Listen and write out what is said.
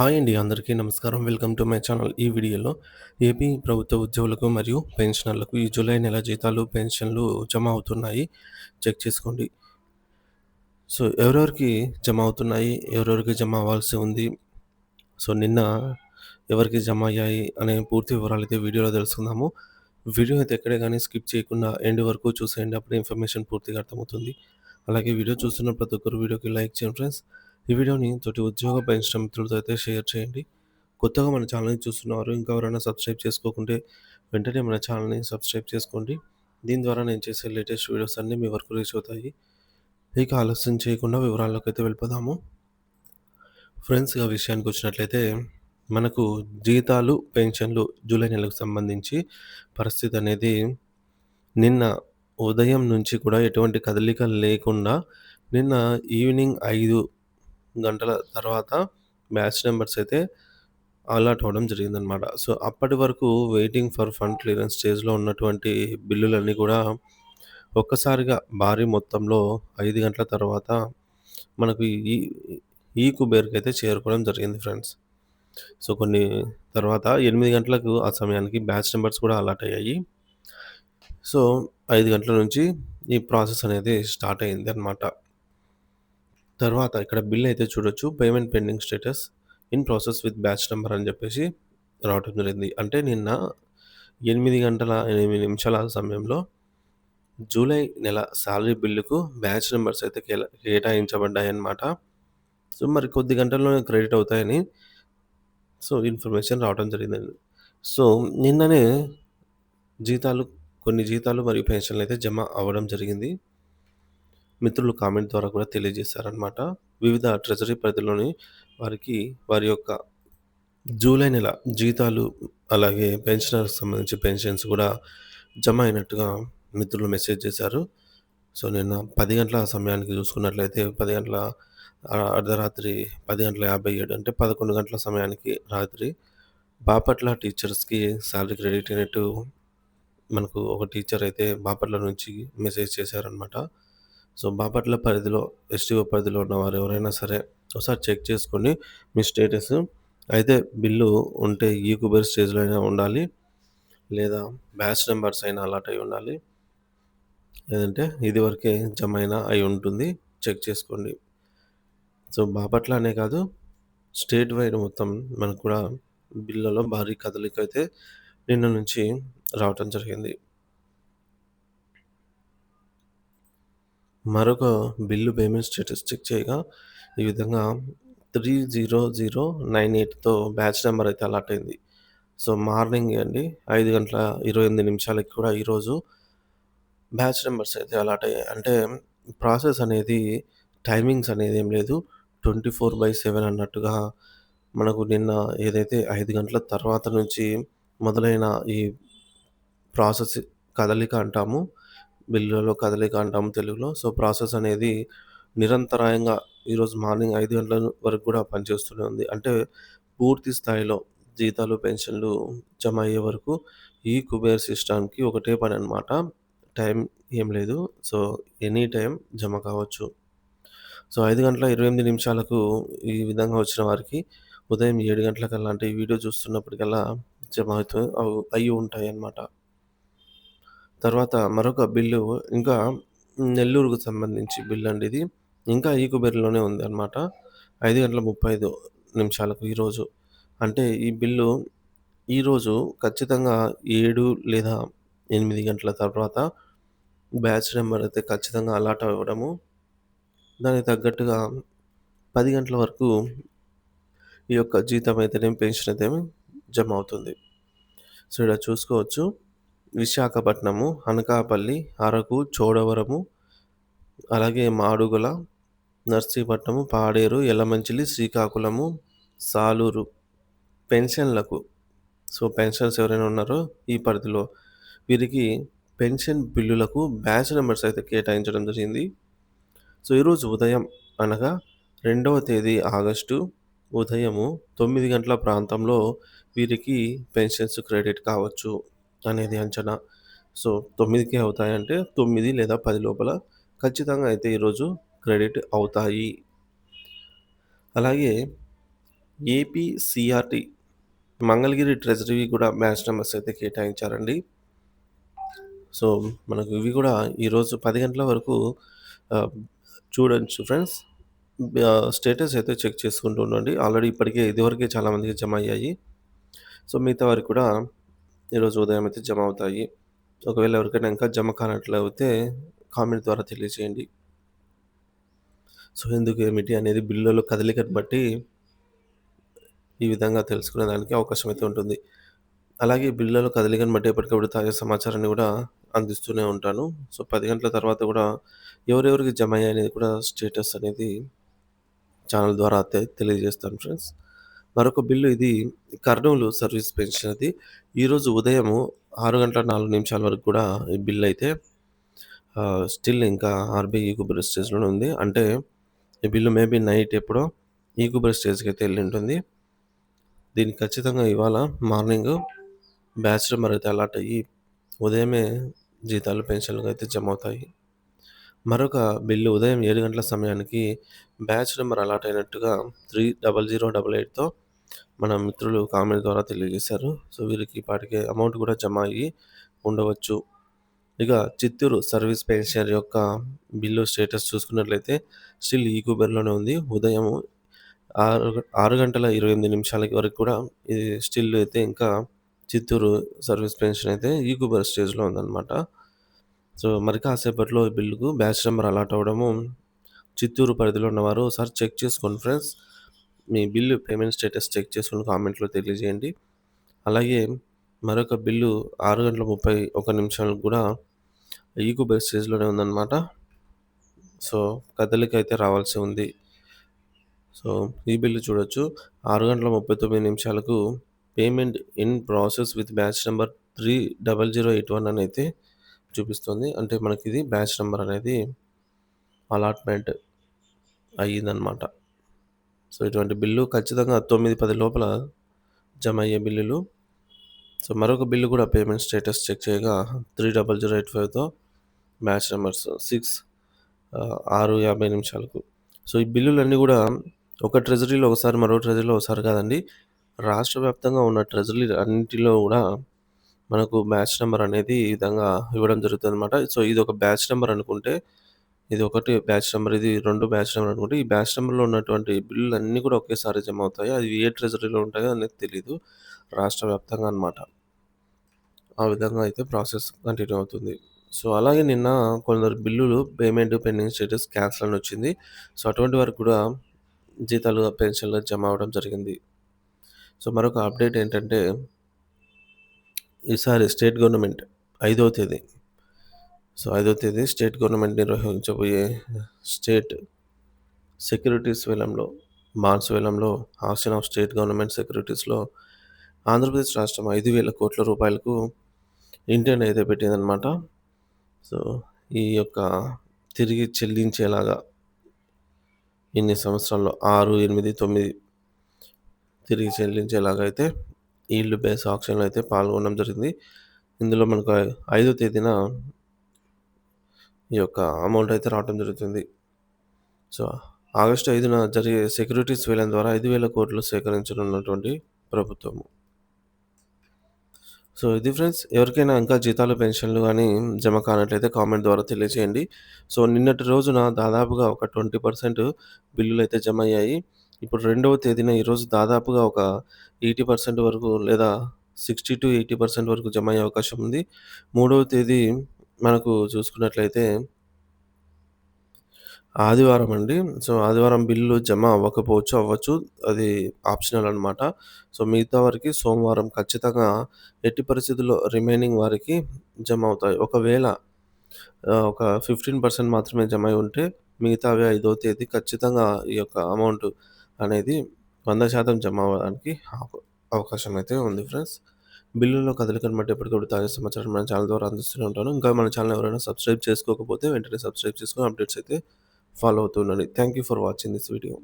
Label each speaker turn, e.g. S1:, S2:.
S1: Hi అండి అందరికీ నమస్కారం. Welcome to my channel. ఈ వీడియోలో ఏపీ ప్రభుత్వ ఉద్యోగులకు మరియు పెన్షనర్లకు ఈ జూలై నెల జీతాలు పెన్షన్లు జమ అవుతున్నాయి. చెక్ చేసుకోండి. సో ఎవరెవరికి జమ అవుతున్నాయి ఎవరెవరికి జమ అవ్వాల్సి ఉంది? సో నిన్న ఎవరికి జమ అయ్యాయి అనే పూర్తి వివరాలు అయితే వీడియోలో తెలుసుకుందాము. వీడియో అయితే ఎక్కడే కానీ స్కిప్ చేయకుండా ఎండ్ వరకు చూసేయండి అప్పుడు ఇన్ఫర్మేషన్ పూర్తిగా అర్థమవుతుంది. అలాగే వీడియో చూస్తున్న ప్రతి ఒక్కరు వీడియోకి లైక్ చేయండి ఫ్రెండ్స్. ఈ వీడియోని తోటి ఉద్యోగ పెంచిన మిత్రులతో అయితే షేర్ చేయండి. కొత్తగా మన ఛానల్ని చూస్తున్నారు ఇంకా ఎవరైనా సబ్స్క్రైబ్ చేసుకోకుంటే వెంటనే మన ఛానల్ని సబ్స్క్రైబ్ చేసుకోండి. దీని ద్వారా నేను చేసే లేటెస్ట్ వీడియోస్ అన్నీ మీ వరకు రీచ్ అవుతాయి. ఇక ఆలస్యం చేయకుండా వివరాల్లోకి అయితే వెళ్ళిపోదాము. ఫ్రెండ్స్ ఆ విషయానికి వచ్చినట్లయితే మనకు జీతాలు పెన్షన్లు జూలై నెలకు సంబంధించి పరిస్థితి అనేది నిన్న ఉదయం నుంచి కూడా ఎటువంటి కదలిక లేకుండా నిన్న ఈవినింగ్ ఐదు గంటల తర్వాత బ్యాచ్ నెంబర్స్ అయితే అలాట్ అవ్వడం జరిగిందనమాట సో అప్పటి వరకు వెయిటింగ్ ఫర్ ఫండ్ క్లియరెన్స్ స్టేజ్లో ఉన్నటువంటి బిల్లులన్నీ కూడా ఒక్కసారిగా భారీ మొత్తంలో ఐదు గంటల తర్వాత మనకు ఈ ఈ కుబేర్కి అయితే చేరుకోవడం జరిగింది ఫ్రెండ్స్ సో కొన్ని తర్వాత ఎనిమిది గంటలకు ఆ సమయానికి బ్యాచ్ నెంబర్స్ కూడా అలాట్ అయ్యాయి. సో ఐదు గంటల నుంచి ఈ ప్రాసెస్ అనేది స్టార్ట్ అయింది అనమాట తర్వాత ఇక్కడ బిల్ అయితే చూడొచ్చు. Payment pending status in process with batch number అని చెప్పేసి రావటం జరిగింది. అంటే నిన్న ఎనిమిది గంటల ఎనిమిది నిమిషాల సమయంలో జూలై నెల శాలరీ బిల్లుకు బ్యాచ్ నెంబర్స్ అయితే కేటాయించబడ్డాయి అన్నమాట సో మరి కొద్ది గంటల్లోనే క్రెడిట్ అవుతాయని సో ఇన్ఫర్మేషన్ రావడం జరిగిందండి. సో నిన్ననే జీతాలు కొన్ని జీతాలు మరియు పెన్షన్లు అయితే జమ అవ్వడం జరిగింది. మిత్రులు కామెంట్ ద్వారా కూడా తెలియజేశారనమాట వివిధ ట్రెజరీ పరిధిలోని వారికి వారి యొక్క జూలై నెల జీతాలు అలాగే పెన్షనర్కి సంబంధించి పెన్షన్స్ కూడా జమ అయినట్టుగా మిత్రులు మెసేజ్ చేశారు. సో నిన్న పది గంటల సమయానికి చూసుకున్నట్లయితే పది గంటల అర్ధరాత్రి పది గంటల యాభై ఏడు అంటే పదకొండు గంటల సమయానికి రాత్రి బాపట్ల టీచర్స్కి శాలరీ క్రెడిట్ అయినట్టు మనకు ఒక టీచర్ అయితే బాపట్ల నుంచి మెసేజ్ చేశారనమాట సో బాపట్ల పరిధిలో ఎస్టీఓ పరిధిలో ఉన్నవారు ఎవరైనా సరే ఒకసారి చెక్ చేసుకోండి మీ స్టేటస్ అయితే బిల్లు ఉంటే ఈ కుబేర్ స్టేజ్లో అయినా ఉండాలి. లేదా బ్యాచ్ నెంబర్స్ అయినా అలాట్ అయి ఉండాలి. లేదంటే ఇది వరకే జమ అయినా అయి ఉంటుంది. చెక్ చేసుకోండి. సో బాపట్ల అనే కాదు స్టేట్ వైడ్ మొత్తం మనకు కూడా బిల్లులో భారీ కదలిక అయితే నిన్న నుంచి రావటం జరిగింది. మరొక బిల్లు పేమెంట్ స్టేటస్ చెక్ చేయగా ఈ విధంగా త్రీ జీరో జీరో నైన్ ఎయిట్తో బ్యాచ్ నెంబర్ అయితే అలాట్ అయింది. సో మార్నింగ్ అండి ఐదు గంటల ఇరవై ఎనిమిది నిమిషాలకి కూడా ఈరోజు బ్యాచ్ నెంబర్స్ అయితే అలాట్ అయ్యాయి. అంటే ప్రాసెస్ అనేది టైమింగ్స్ అనేది ఏం లేదు. ట్వంటీ ఫోర్ బై సెవెన్ అన్నట్టుగా మనకు నిన్న ఏదైతే ఐదు గంటల తర్వాత నుంచి మొదలైన ఈ ప్రాసెస్ కదలిక అంటాము బిల్లులలో కదలిక అంటాం తెలుగులో. సో ప్రాసెస్ అనేది నిరంతరాయంగా ఈరోజు మార్నింగ్ ఐదు గంటల వరకు కూడా పనిచేస్తూనే ఉంది. అంటే పూర్తి స్థాయిలో జీతాలు పెన్షన్లు జమ అయ్యే వరకు ఈ కుబేర్ సిస్టమ్కి ఒకటే పని అనమాట టైం ఏం లేదు. సో ఎనీ టైం జమ కావచ్చు. సో ఐదు గంటల ఇరవై ఎనిమిది నిమిషాలకు ఈ విధంగా వచ్చిన వారికి ఉదయం ఏడు గంటలకల్లా అంటే ఈ వీడియో చూస్తున్నప్పటికల్లా జమ అవుతూ అయ్యి ఉంటాయి అన్నమాట తర్వాత మరొక బిల్లు ఇంకా నెల్లూరుకు సంబంధించి బిల్ అండి ఇది. ఇంకా ఈ కుబేర్లోనే ఉంది అనమాట ఐదు గంటల ముప్పై ఐదు నిమిషాలకు ఈరోజు. అంటే ఈ బిల్లు ఈరోజు ఖచ్చితంగా ఏడు లేదా ఎనిమిది గంటల తర్వాత బ్యాచ్ నెంబర్ అయితే ఖచ్చితంగా అలాట్ అవ్వడము. దానికి తగ్గట్టుగా పది గంటల వరకు ఈ యొక్క జీతం అయితేనే పెన్షన్ అయితే జమ అవుతుంది. సో ఇలా చూసుకోవచ్చు. విశాఖపట్నము అనకాపల్లి అరకు చోడవరము అలాగే మాడుగుల నర్సీపట్నము పాడేరు ఎల్లమంచిలి శ్రీకాకుళము సాలూరు. పెన్షన్లకు. సో పెన్షన్స్ ఎవరైనా ఉన్నారో ఈ పరిధిలో వీరికి పెన్షన్ బిల్లులకు బ్యాచ్ నెంబర్స్ అయితే కేటాయించడం జరిగింది. సో ఈరోజు ఉదయం అనగా రెండవ తేదీ ఆగస్టు ఉదయము తొమ్మిది గంటల ప్రాంతంలో వీరికి పెన్షన్స్ క్రెడిట్ కావచ్చు. అనేది అంచనా. సో తొమ్మిదికి అవుతాయంటే తొమ్మిది లేదా పది లోపల ఖచ్చితంగా అయితే ఈరోజు క్రెడిట్ అవుతాయి. అలాగే ఏపీ సిఆర్టీ మంగళగిరి ట్రెజరీ కూడా మ్యాచ్ నెంబర్స్ అయితే కేటాయించారండి. సో మనకు ఇవి కూడా ఈరోజు పది గంటల వరకు చూడొచ్చు ఫ్రెండ్స్. స్టేటస్ అయితే చెక్ చేసుకుంటూ ఉండండి. ఆల్రెడీ ఇప్పటికే ఇదివరకే చాలామందికి జమ అయ్యాయి. సో మిగతా వారికి కూడా ఈరోజు ఉదయం అయితే జమ అవుతాయి. ఒకవేళ ఎవరికైనా ఇంకా జమ కానట్లయితే కామెంట్ ద్వారా తెలియజేయండి. సో ఎందుకు ఏమిటి అనేది బిల్లులో కదలికను బట్టి ఈ విధంగా తెలుసుకునే దానికి అవకాశం అయితే ఉంటుంది. అలాగే బిల్లులో కదలికను బట్టి ఎప్పటికప్పుడు తాజా సమాచారాన్ని కూడా అందిస్తూనే ఉంటాను. సో పది గంటల తర్వాత కూడా ఎవరెవరికి జమ అయ్యాయి అనేది కూడా స్టేటస్ అనేది ఛానల్ ద్వారా అయితే తెలియజేస్తాను ఫ్రెండ్స్. మరొక బిల్లు ఇది. కర్నూలు సర్వీస్ పెన్షన్ అది. ఈరోజు ఉదయము ఆరు గంటల నాలుగు నిమిషాల వరకు కూడా ఈ బిల్ అయితే స్టిల్ ఇంకా ఆర్బీఐ ఈకుబర్ స్టేజ్లోనే ఉంది. అంటే ఈ బిల్లు మేబీ నైట్ ఎప్పుడో ఈకుబర్ స్టేజ్కి అయితే వెళ్ళి ఉంటుంది దీనికి ఖచ్చితంగా ఇవాళ మార్నింగ్ బ్యాచ్ నెంబర్ అయితే అలాట్ అయ్యి ఉదయమే జీతాలు పెన్షన్లు అయితే జమ అవుతాయి. మరొక బిల్లు ఉదయం ఏడు గంటల సమయానికి బ్యాచ్ నెంబర్ అలాట్ అయినట్టుగా త్రీ డబల్ జీరో డబల్ ఎయిట్తో మన మిత్రులు కామెంట్ ద్వారా తెలియజేశారు. సో వీరికి పాటికే అమౌంట్ కూడా జమ అయ్యి ఉండవచ్చు. ఇక చిత్తూరు సర్వీస్ పెన్షనర్ యొక్క బిల్లు స్టేటస్ చూసుకున్నట్లయితే స్టిల్ ఈ కుబెర్లోనే ఉంది. ఉదయం ఆరు ఆరు గంటల ఇరవై ఎనిమిది నిమిషాలకి వరకు కూడా ఇది స్టిల్ అయితే ఇంకా చిత్తూరు సర్వీస్ పెన్షన్ అయితే ఈ కుబెర్ స్టేజ్లో ఉందన్నమాట. సో మరి కాసేపట్లో ఈ బిల్లుకు బ్యాచ్ నెంబర్ అలాట్ అవ్వడము చిత్తూరు పరిధిలో ఉన్నవారు ఒకసారి చెక్ చేసుకోండి ఫ్రెండ్స్. మీ బిల్లు పేమెంట్ స్టేటస్ చెక్ చేసుకుని కామెంట్లో తెలియజేయండి. అలాగే మరొక బిల్లు ఆరు గంటల ముప్పై ఒక నిమిషాలకు కూడా ఈకు బెస్ట్ స్టేజ్లోనే ఉందన్నమాట. సో కదలిక అయితే రావాల్సి ఉంది. సో ఈ బిల్లు చూడొచ్చు. ఆరు గంటల ముప్పై తొమ్మిది నిమిషాలకు payment in process with batch number three double zero eight one అని అయితే చూపిస్తుంది. అంటే మనకి ఇది బ్యాచ్ నెంబర్ అనేది అలాట్మెంట్ అయ్యిందనమాట. సో ఇటువంటి బిల్లు ఖచ్చితంగా తొమ్మిది పది లోపల జమ అయ్యే బిల్లులు. సో మరొక బిల్లు కూడా పేమెంట్ స్టేటస్ చెక్ చేయగా త్రీ డబల్ జీరో ఎయిట్ ఫైవ్తో బ్యాచ్ నెంబర్స్ సిక్స్ ఆరు యాభై నిమిషాలకు. సో ఈ బిల్లులన్నీ కూడా ఒక ట్రెజరీలో ఒకసారి మరో ట్రెజరీలో ఒకసారి కాదండి రాష్ట్ర వ్యాప్తంగా ఉన్న ట్రెజరీ అన్నింటిలో కూడా మనకు బ్యాచ్ నెంబర్ అనేది ఈ విధంగా ఇవ్వడం జరుగుతుంది అనమాట సో ఇది ఒక బ్యాచ్ నెంబర్ అనుకుంటే ఇది ఒకటి బ్యాచ్ నెంబర్ ఇది రెండు బ్యాచ్ నెంబర్ అనుకుంటే ఈ బ్యాచ్ నెంబర్లో ఉన్నటువంటి బిల్లులు అన్నీ కూడా ఒకేసారి జమ అవుతాయి? అది ఏ ట్రెజరీలో ఉంటాయో అనేది తెలియదు రాష్ట్ర వ్యాప్తంగా అనమాట ఆ విధంగా అయితే ప్రాసెస్ కంటిన్యూ అవుతుంది. సో అలాగే నిన్న కొందరు బిల్లులు పేమెంట్ పెండింగ్ స్టేటస్ క్యాన్సిల్ అని వచ్చింది. సో అటువంటి వరకు కూడా జీతాలు పెన్షన్లు జమ అవ్వడం జరిగింది. సో మరొక అప్డేట్ ఏంటంటే ఈసారి స్టేట్ గవర్నమెంట్ ఐదవ తేదీ. సో ఐదవ తేదీ స్టేట్ గవర్నమెంట్ నిర్వహించబోయే స్టేట్ సెక్యూరిటీస్ వేలంలో మార్చ్ వేలంలో ఆక్షన్ ఆఫ్ స్టేట్ గవర్నమెంట్ సెక్యూరిటీస్లో ఆంధ్రప్రదేశ్ రాష్ట్రం ఐదు వేల కోట్ల రూపాయలకు ఇంటెంట్ అయితే పెట్టిందనమాట సో ఈ యొక్క తిరిగి చెల్లించేలాగా ఇన్ని సంవత్సరాల్లో ఆరు ఎనిమిది తొమ్మిది తిరిగి చెల్లించేలాగా అయితే ఈల్డ్ బేస్ ఆప్షన్లో అయితే పాల్గొనడం జరిగింది. ఇందులో మనకు ఐదో తేదీన ఈ యొక్క అమౌంట్ అయితే రావడం జరుగుతుంది. సో ఆగస్టు ఐదున జరిగే సెక్యూరిటీస్ వేలం ద్వారా ఐదు వేల కోట్లు సేకరించనున్నటువంటి ప్రభుత్వము సో ఇది ఫ్రెండ్స్ ఎవరికైనా ఇంకా జీతాలు పెన్షన్లు కానీ జమ కానట్లయితే కామెంట్ ద్వారా తెలియజేయండి. సో నిన్నటి రోజున దాదాపుగా ఒక ట్వంటీ పర్సెంట్ బిల్లులు అయితే జమ అయ్యాయి. ఇప్పుడు రెండవ తేదీన ఈరోజు దాదాపుగా ఒక ఎయిటీ పర్సెంట్ వరకు లేదా సిక్స్టీ టు ఎయిటీ పర్సెంట్ వరకు జమ అయ్యే అవకాశం ఉంది. మూడవ తేదీ మనకు చూసుకున్నట్లయితే ఆదివారం అండి. సో ఆదివారం బిల్లు జమ అవ్వకపోవచ్చు అవ్వచ్చు. అది ఆప్షనల్ అనమాట సో మిగతా వారికి సోమవారం ఖచ్చితంగా ఎట్టి పరిస్థితుల్లో రిమైనింగ్ వారికి జమ అవుతాయి. ఒకవేళ ఒక ఫిఫ్టీన్ పర్సెంట్ మాత్రమే జమ అయి ఉంటే మిగతావి ఐదో తేదీ ఖచ్చితంగా ఈ యొక్క అమౌంట్ అనేది వంద శాతం జమ అవ్వడానికి అవకాశం అయితే ఉంది ఫ్రెండ్స్. బిల్లులో కదలికను బట్టి ఎప్పటికప్పుడు తాజా సమాచారం మన ఛానల్ ద్వారా అందిస్తూనే ఉంటాను. ఇంకా మన ఛానల్ ఎవరైనా సబ్స్క్రైబ్ చేసుకోకపోతే వెంటనే సబ్స్క్రైబ్ చేసుకొని అప్డేట్స్ అయితే follow అవుతుండండి thank you for watching this video.